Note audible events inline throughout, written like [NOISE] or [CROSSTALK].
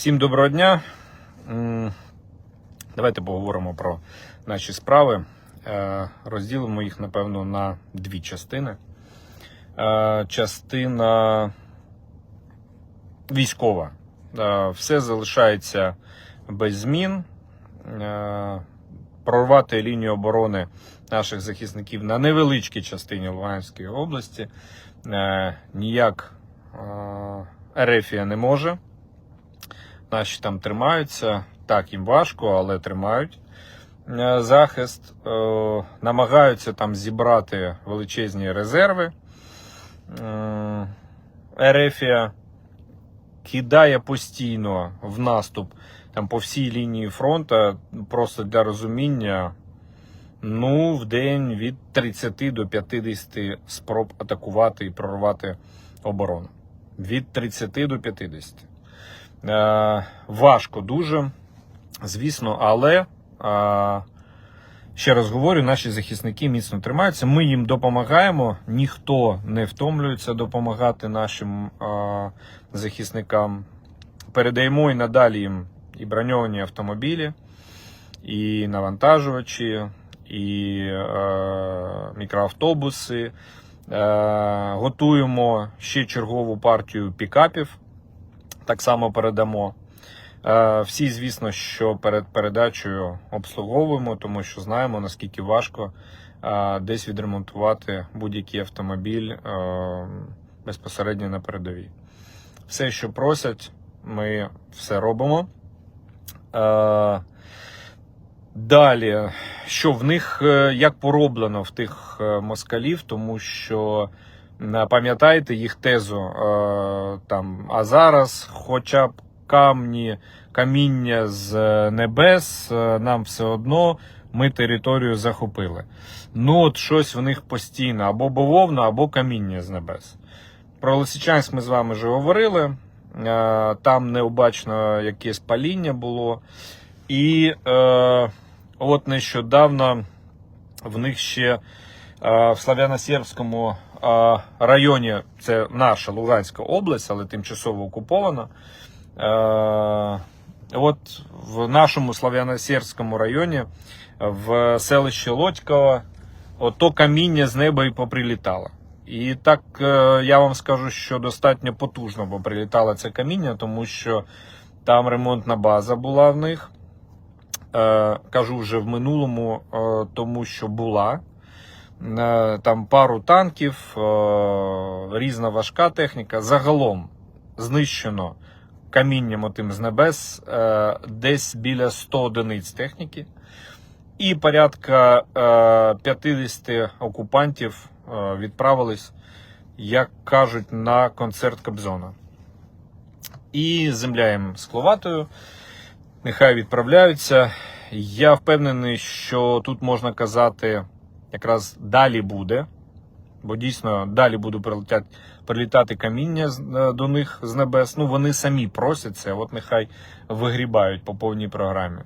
Всім доброго дня. Давайте поговоримо про наші справи. Е, Розділимо їх, напевно, на дві частини. Е, Частина військова. Е, Все залишається без змін. Прорвати лінію оборони наших захисників на невеличкій частині Луганської області ніяк Ерефія не може. Наші там тримаються. Так, їм важко, але тримають е, захист. Е, Намагаються там зібрати величезні резерви. Е, Ерефія кидає постійно в наступ там по всій лінії фронту, просто для розуміння. Ну, в день від 30 до 50 спроб атакувати і прорвати оборону. Від 30 до 50. Е, важко дуже, звісно, але е, ще раз говорю, наші захисники міцно тримаються. Ми їм допомагаємо. Ніхто не втомлюється допомагати нашим е, захисникам. Передаємо і надалі їм і броньовані автомобілі, і навантажувачі, і е, мікроавтобуси. Готуємо ще чергову партію пікапів. Так само передамо. Е, Всі, звісно, що перед передачею обслуговуємо, тому що знаємо, наскільки важко е, десь відремонтувати будь-який автомобіль е, безпосередньо на передовій. Все, що просять, ми все робимо. Далі, що в них як пороблено в тих москалів, тому що пам'ятаєте їх тезу е, там, а зараз, хоча б камні, каміння з небес, е, нам все одно ми територію захопили. Ну, от щось в них постійно або бавовна, або каміння з небес. Про Лисичанськ ми з вами вже говорили. Е, Там необачно якесь паління було. І е, от нещодавно в них ще е, в Слав'яно-Сербському е, районі, це наша Луганська область, але тимчасово окупована. Е, от в нашому Слав'яно-Сербському районі, в селищі Лодьково, ото каміння з неба і поприлітало. І так е, я вам скажу, що достатньо потужно поприлітало це каміння, тому що там ремонтна база була в них. Е, кажу вже в минулому, е, тому що була. Е, Там пару танків, е, різна важка техніка. Загалом знищено камінням отим з небес е, десь біля 100 одиниць техніки. І порядка е, 50 окупантів відправились, як кажуть, на концерт Кобзона. І земля їм скловатою. Нехай відправляються. Я впевнений, що тут можна казати, якраз далі буде, бо дійсно далі буде прилетати, прилітати каміння е, до них з небес. Ну, вони самі просять це, от нехай вигрібають по повній програмі.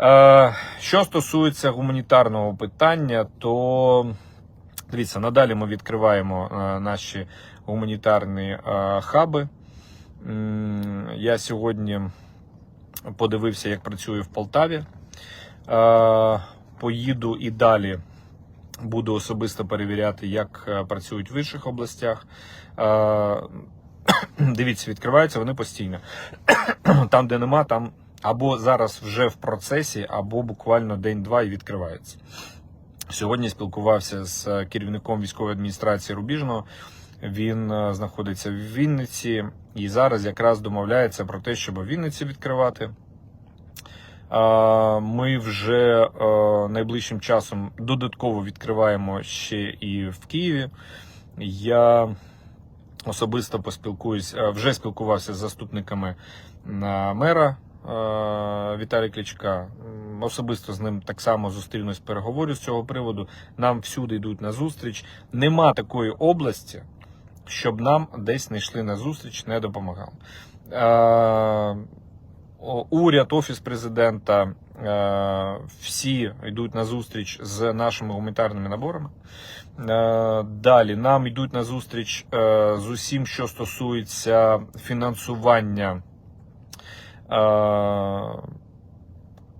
Е, що стосується гуманітарного питання, то дивіться, надалі ми відкриваємо е, наші гуманітарні е, хаби. Я сьогодні подивився, як працює в Полтаві. Е, Поїду і далі буду особисто перевіряти, як е, працюють в інших областях. Е, [COUGHS] Дивіться, відкриваються вони постійно. [COUGHS] Там, де нема, там або зараз вже в процесі, або буквально день-два і відкриваються. Сьогодні спілкувався з е, керівником військової адміністрації Рубіжного. Він знаходиться в Вінниці і зараз якраз домовляється про те, щоб Вінниці відкривати. Ми вже найближчим часом додатково відкриваємо ще і в Києві. Я особисто поспілкуюсь, вже спілкувався з заступниками мера Віталія Кличка. Особисто з ним так само зустрінусь, переговорю з цього приводу. Нам всюди йдуть на зустріч. Нема такої області, щоб нам десь не йшли на зустріч, не допомагали. Уряд, офіс президента, е, всі йдуть на зустріч з нашими гуманітарними наборами. Е, Далі нам йдуть на зустріч е, з усім, що стосується фінансування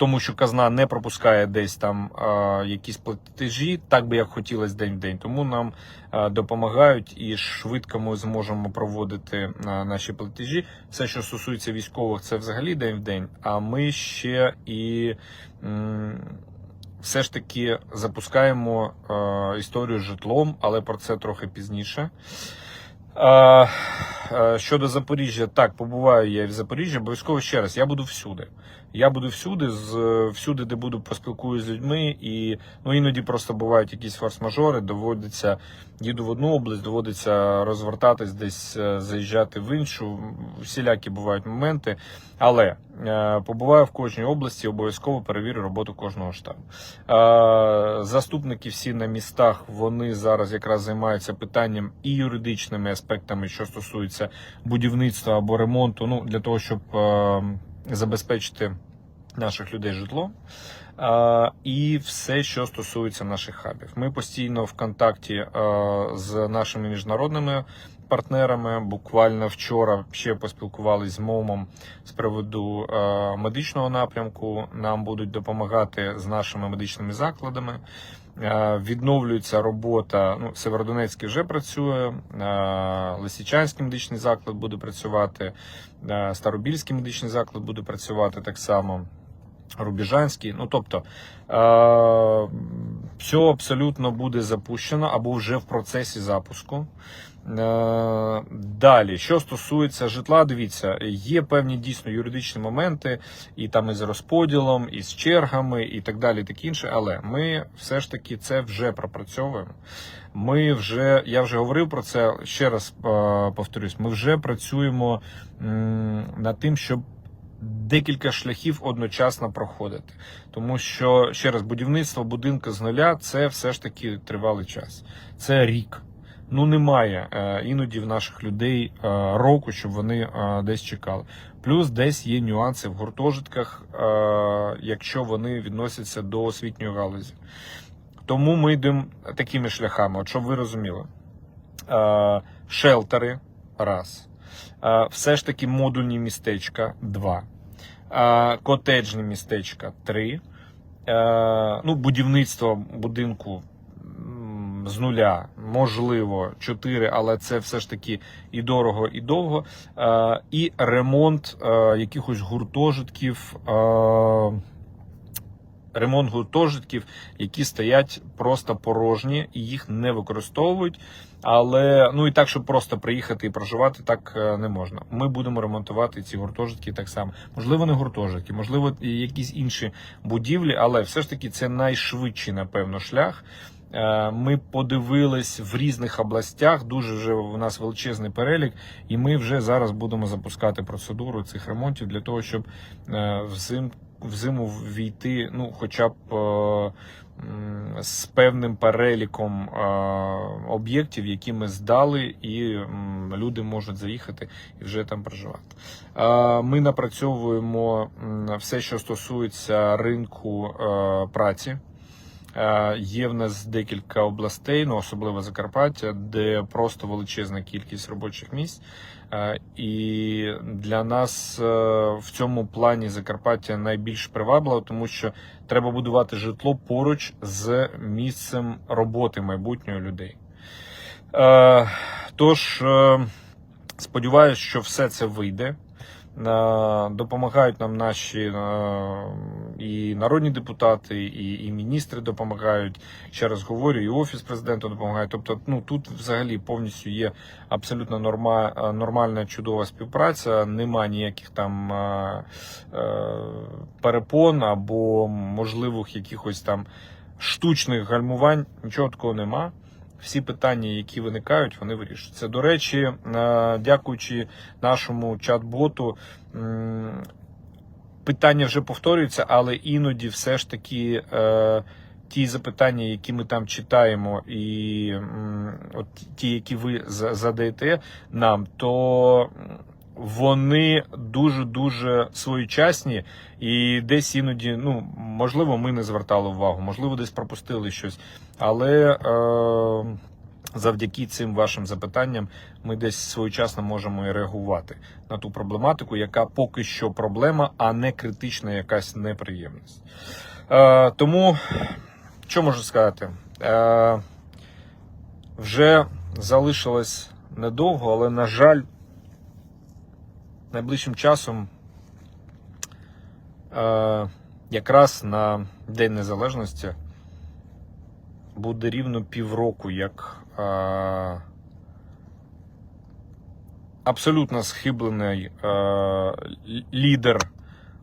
тому що казна не пропускає десь там е, якісь платежі, так би як хотілося день в день. Тому нам е, допомагають і швидко ми зможемо проводити е, наші платежі. Все, що стосується військових, це взагалі день в день. А ми ще і м, все ж таки запускаємо е, історію з житлом, але про це трохи пізніше. Е, е, Щодо Запоріжжя, так, побуваю я в Запоріжжі, обов'язково ще раз, я буду всюди. Я буду всюди, з всюди, де буду поспілкуюсь з людьми, і ну іноді просто бувають якісь форс-мажори, доводиться їду в одну область, доводиться розвертатись, десь е, заїжджати в іншу. Всілякі бувають моменти. Але е, побуваю в кожній області, обов'язково перевірю роботу кожного штабу. Е, заступники всі на містах вони зараз якраз займаються питанням і юридичними аспектами, що стосується будівництва або ремонту. Ну для того, щоб е, забезпечити наших людей житло. Е, і все, що стосується наших хабів. Ми постійно в контакті е, з нашими міжнародними партнерами. Буквально вчора ще поспілкувалися з МОМом з приводу медичного напрямку. Нам будуть допомагати з нашими медичними закладами. Е, Відновлюється робота. Ну, Северодонецький вже працює, е, Лисичанський медичний заклад буде працювати, е, Старобільський медичний заклад буде працювати так само. Рубіжанський, ну тобто все абсолютно буде запущено або вже в процесі запуску. Е, далі, що стосується житла, дивіться, є певні дійсно юридичні моменти, і там із розподілом, і з чергами, і так далі, так інше. Але ми все ж таки це вже пропрацьовуємо. Ми вже, я вже говорив про це ще раз е, повторюсь. Ми вже працюємо над тим, щоб декілька шляхів одночасно проходити. Тому що ще раз будівництво будинку з нуля це все ж таки тривалий час. Це рік. Ну немає е, іноді в наших людей е, року, щоб вони е, десь чекали. Плюс десь є нюанси в гуртожитках, якщо вони відносяться до освітньої галузі. Тому ми йдемо такими шляхами, от щоб ви розуміли. Шелтери раз. Все ж таки модульні містечка два. Е, котеджні містечка три. Е, ну, будівництво будинку з нуля, можливо, 4, але це все ж таки і дорого, і довго. Е, і ремонт якихось гуртожитків. Ремонт гуртожитків, які стоять просто порожні і їх не використовують. Але ну і так, щоб просто приїхати і проживати, так е, не можна. Ми будемо ремонтувати ці гуртожитки так само. Можливо, не гуртожитки, можливо, якісь інші будівлі, але все ж таки це найшвидший, напевно, шлях. Е, Ми подивились в різних областях. Дуже вже у нас величезний перелік, і ми вже зараз будемо запускати процедуру цих ремонтів для того, щоб е, взим, взиму війти, ну, хоча б. е, З певним переліком е, об'єктів, які ми здали, і люди можуть заїхати і вже там проживати. Е, Ми напрацьовуємо все, що стосується ринку праці. Є в нас декілька областей, ну особливо Закарпаття, де просто величезна кількість робочих місць. Е, І для нас е, в цьому плані Закарпаття найбільш привабливо, тому що треба будувати житло поруч з місцем роботи майбутньої людей. Е, Тож сподіваюся, що все це вийде. Допомагають нам наші е, і народні депутати, і, і міністри допомагають. Ще раз говорю, і офіс президента допомагає. Тобто, ну тут взагалі повністю є абсолютно норма, е, нормальна чудова співпраця. Нема ніяких там е, перепон або можливих якихось там штучних гальмувань. Нічого такого нема. Всі питання, які виникають, вони вирішуються. До речі, е, дякуючи нашому чат-боту, питання вже повторюються, але іноді все ж таки е, ті запитання, які ми там читаємо, і от ті, які ви задаєте нам, то вони дуже дуже своєчасні, і десь іноді, ну можливо, ми не звертали увагу, можливо, десь пропустили щось. Але е, завдяки цим вашим запитанням ми десь своєчасно можемо і реагувати на ту проблематику, яка поки що проблема, а не критична якась неприємність. Е, тому, що можу сказати? Е, вже залишилось недовго, але, на жаль, найближчим часом, е, якраз на День Незалежності, буде рівно півроку, як е, абсолютно схиблений е, лідер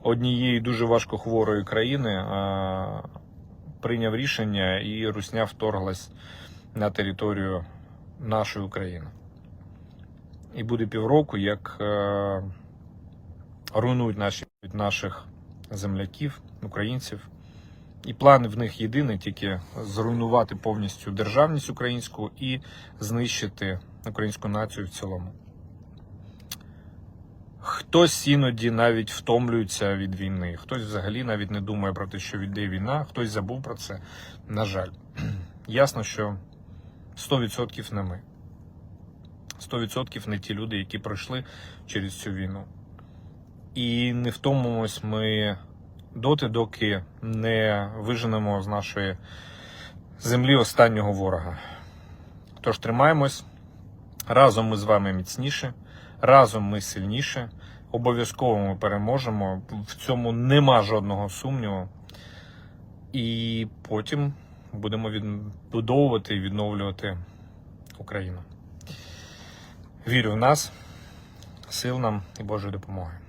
однієї дуже важкохворої країни е, прийняв рішення і Русня вторглась на територію нашої України. І буде півроку, як е, руйнують наші, наших земляків, українців. І план в них єдиний тільки зруйнувати повністю державність українську і знищити українську націю в цілому. Хтось іноді навіть втомлюється від війни, хтось взагалі навіть не думає про те, що йде війна, хтось забув про це. На жаль, [CLEARS THROAT] ясно, що 100% не ми. 100% не ті люди, які пройшли через цю війну. І не втомимось ми доти, доки не виженемо з нашої землі останнього ворога. Тож тримаємось. Разом ми з вами міцніше, разом ми сильніше. Обов'язково ми переможемо. В цьому нема жодного сумніву. І потім будемо відбудовувати і відновлювати Україну. Вірю в нас, сил нам і Божої допомоги.